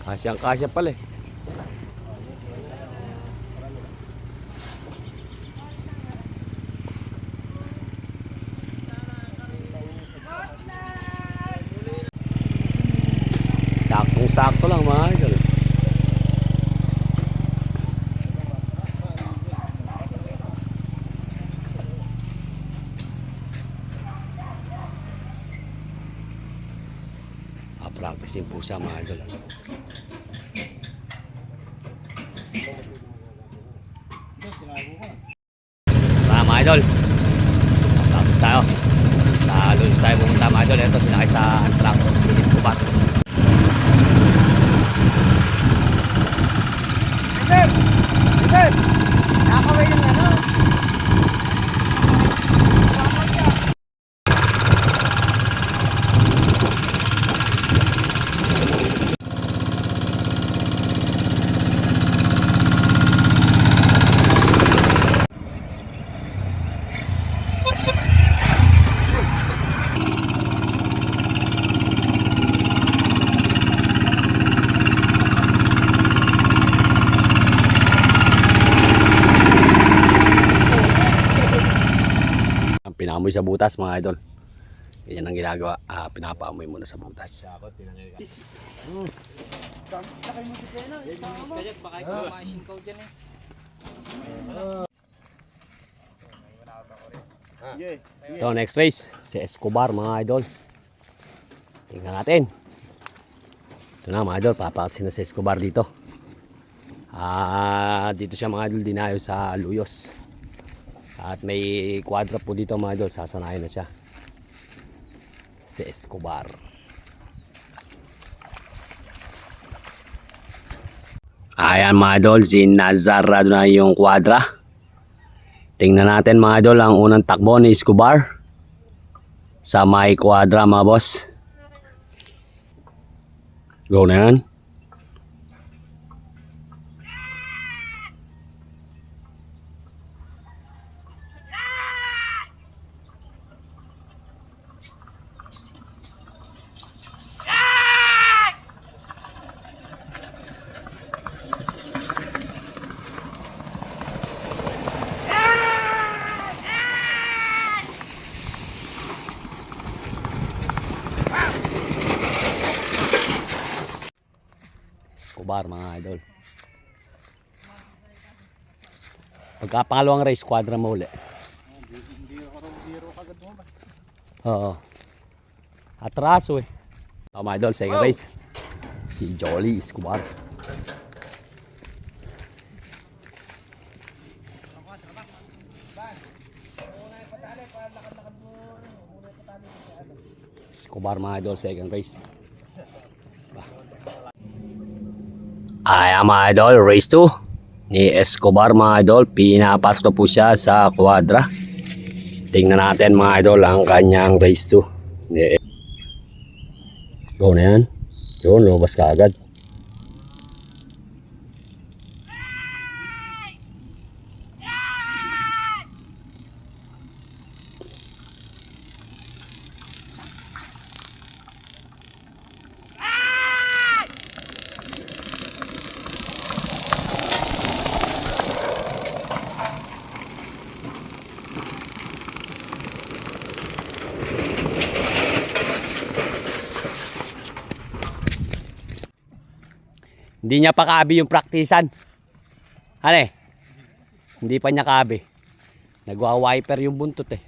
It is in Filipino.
Kasyang kasya pala eh. Saktong-sakto lang mga idol. Practice po siya mga idol. Mga mga idol. Tapos tayo. Sa lunch tayo pumunta mga idol. Ito sinakay sa tractor si Escobar. Sir! Sir! Nakakaway ng ano? Ang pinamoy sa butas mga idol. Yan ang ginagawa. Ah, pinapaamoy muna sa butas. Sakay mo si Kena. Kajak, baka ikaw maising ko dyan eh. So next race, si Escobar mga idol. Tingnan natin. Ito na mga idol, papakatsin na si Escobar dito. Ah, dito siya mga idol dinayo sa Luyos. At may quadra po dito mga idol, sasanayin na siya. Si Escobar. Ayan mga idol, sinazarado na yung quadra. Tingnan natin mga idol ang unang takbo ni Escobar sa may quadra mga boss. Go na yan. Escobar mga idol. Pagka pangalawang race, quadra mo uli. Oo. Atraso eh. Oh, mga idol, second race. Si Jolly Escobar. Escobar mga idol, second race. Ayan mga idol, race 2 ni Escobar mga idol. Pinapasok na po siya sa quadra. Tingnan natin mga idol ang kanyang race 2. Ni- Go na yan. Yun, lumabas ka agad. Hindi niya pa kabi yung praktisan. Eh? Hindi pa niya kabi. Nagwa-wiper yung buntot eh.